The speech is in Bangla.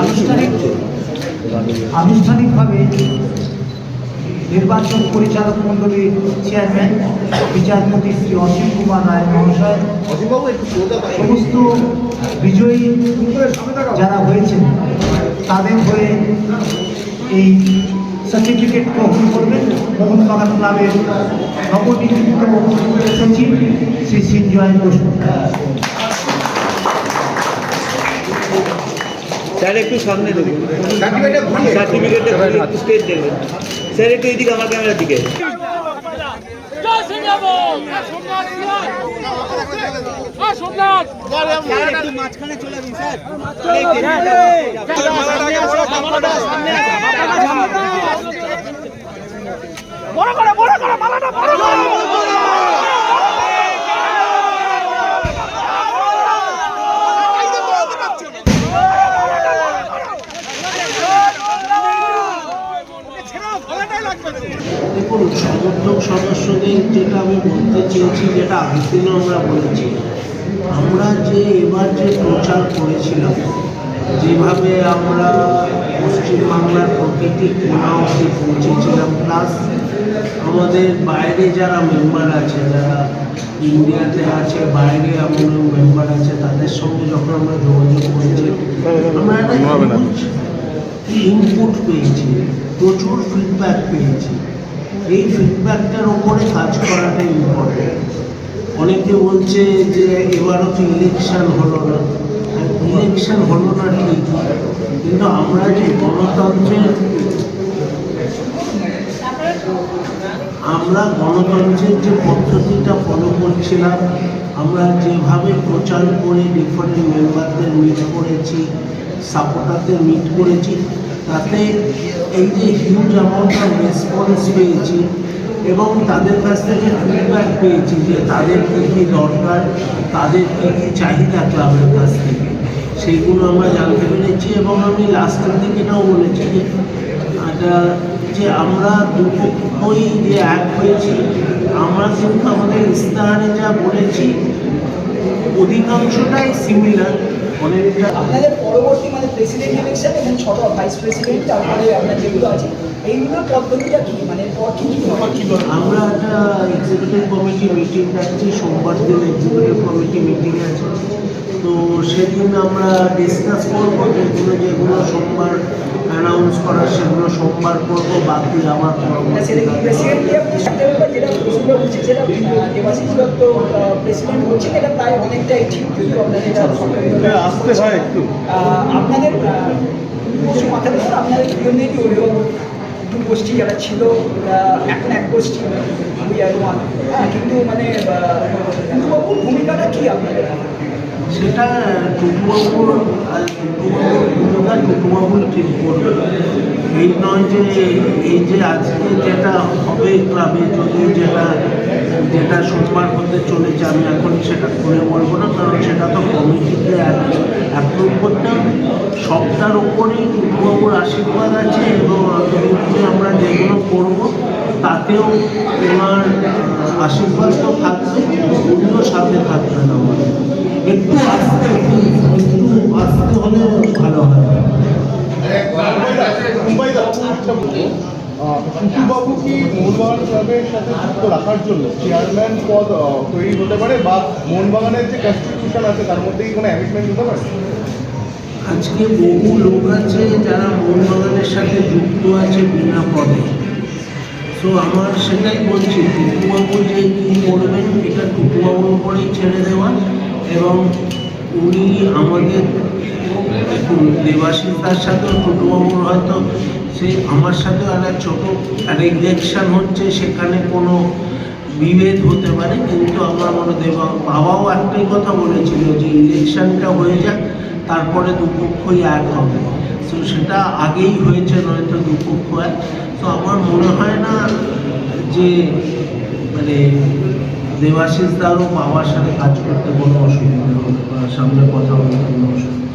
আনুষ্ঠানিক আনুষ্ঠানিকভাবে নির্বাচন পরিচালক মণ্ডলীর চেয়ারম্যান, বিচারপতি শ্রী অসীম কুমার রায় মহাশয়, সমস্ত বিজয়ী যারা হয়েছেন, তাদের হয়ে এই সার্টিফিকেট গ্রহণ করবেন। মোহনবাগান ক্লাবের নবনিযুক্ত সচিব শ্রী সিঞ্জয় বসু স্যার একটু সামনে দেখুন। সার্টিফিকেটটা স্টেজ দেখবেন স্যার একটু এইদিকে আমার ক্যামেরার দিকে। জয় শ্রীরাম সোমনাথ বড় করে বড় করে মালাটা বড় করে দেখুন সমর্থক যেটা আমি বলতে চেয়েছি যেটা আগের দিনও আমরা বলেছি আমরা যে এবার যে প্রচার করেছিলাম যেভাবে আমরা পশ্চিমবাংলার প্রতিটি কোনা অবধি পৌঁছেছিলাম প্লাস আমাদের বাইরে যারা মেম্বার আছে যারা ইন্ডিয়াতে আছে বাইরে এমন মেম্বার আছে তাদের সঙ্গে যখন আমরা যোগাযোগ করেছি আমরা একটা ইনপুট পেয়েছি প্রচুর ফিডব্যাক পেয়েছি। এই ফিডব্যাকটার ওপরে কাজ করাটা ইম্পর্টেন্ট অনেকে বলছে যে এবারও তো ইলেকশন হলো না। ইলেকশন হলো না ঠিক, কিন্তু আমরা যে গণতন্ত্রের আমরা গণতন্ত্রের যে পদ্ধতিটা ফলো করছিলাম, আমরা যেভাবে প্রচার করে ডিফারেন্ট মেম্বারদের মিট করেছি সাপোর্টারদের মিট করেছি তাতে এই যে হিউজ অ্যামাউন্ট অফ রেসপন্স পেয়েছি এবং তাদের কাছ থেকে ফিডব্যাক পেয়েছি যে তাদের কী কী দরকার, তাদের কী কী চাহিদা ক্লাবের কাছ থেকে। সেইগুলো আমরা জানতে পেরেছি এবং আমি লাস্টের দিকে এটাও বলেছি যে এটা যে আমরা দুপক্ষই যে এক হয়েছি, আমরা কিন্তু আমাদের ইস্তাহারে যা বলেছি, অধিকাংশটাই সিমিলার আপনাদের পরবর্তী মানে প্রেসিডেন্ট ইলেকশন এবং ছোট ভাইস প্রেসিডেন্ট তারপরে আপনার যেগুলো আছে এইগুলোর পদ্ধতিটা কি? মানে আমরা একটা এক্সিকিউটিভ কমিটি মিটিং রাখছি সোমবার দিন এক্সিকিউটিভ কমিটি মিটিং আছে। তো সেদিন আমরা ডিসকাস করব যেগুলো যেগুলো সোমবার অ্যানাউন্স করার সেগুলো সোমবার করব বাকি আবার না, সেটা প্রশ্ন হচ্ছে যেটা দেবাশিস দত্ত প্রেসিডেন্ট হচ্ছে এটা প্রায় অনেকটাই ঠিক যদি আপনাদের এটা আসতে হয় একটু। আপনাদের আহ, কিছু মাথা দেখুন আপনাদের দুজনেরই অভিভাবক। দু গোষ্ঠী যারা ছিল এখন এক গোষ্ঠী উই আর ওয়ান। হ্যাঁ কিন্তু মানে ভূমিকাটা কি আপনাদের? সেটা টুকুবাবুর আর টুকুবাবুর ভূমিকা ঠিক করবে এই নয় যে এই যে আজকে যেটা হবে ক্লাবে যদি যেটা যেটা সোমবার হতে চলেছে আমি এখন সেটা করে বলব না কারণ সেটা তো কমিটিতে অ্যাপ্রুভ করতে হবে। সবটার ওপরেই টুকুবাবুর আশীর্বাদ আছে এবং আমরা যেগুলো করব তাতেও আহ, আশীর্বাদ তো থাকবে উনিও সাথে থাকবেন আমাদের। একটু আসতে একটু আসতে হলে ভালো হয়। কি মোহনবাগান ক্লাবের সাথে যুক্ত রাখার জন্য চেয়ারম্যান পদ তৈরি হতে পারে বা মোহনবাগানের যে কনস্টিটিউশন আছে তার মধ্যে কি কোনো অ্যামেন্ডমেন্ট হতে পারে? আজকে বহু লোক আছে যারা মোহনবাগানের সাথে যুক্ত আছে বিনা পদে। তো আমার সেটাই বলছি টুকুবাবু যে কী করবেন, এটা টুকুবাবুর উপরেই ছেড়ে দেওয়া এবং উনি আমাদের দেখুন দেবাশিস সাথেও টুকুবাবুর হয়তো সে আমার সাথেও একটা ছোটো ইলেকশন হচ্ছে, সেখানে কোনো বিভেদ হতে পারে, কিন্তু আমার মনে দেবা, বাবাও একটাই কথা বলেছিল যে ইলেকশনটা হয়ে যাক, তারপরে দুপক্ষই এক হবে। তো সেটা আগেই হয়েছে, নয়তো দুপক্ষ এক। আমার মনে হয় না যে মানে দেবাশিস দারও বাবার সাথে কাজ করতে কোনো অসুবিধা হবে বা সামনে কথা বলতে কোনো অসুবিধা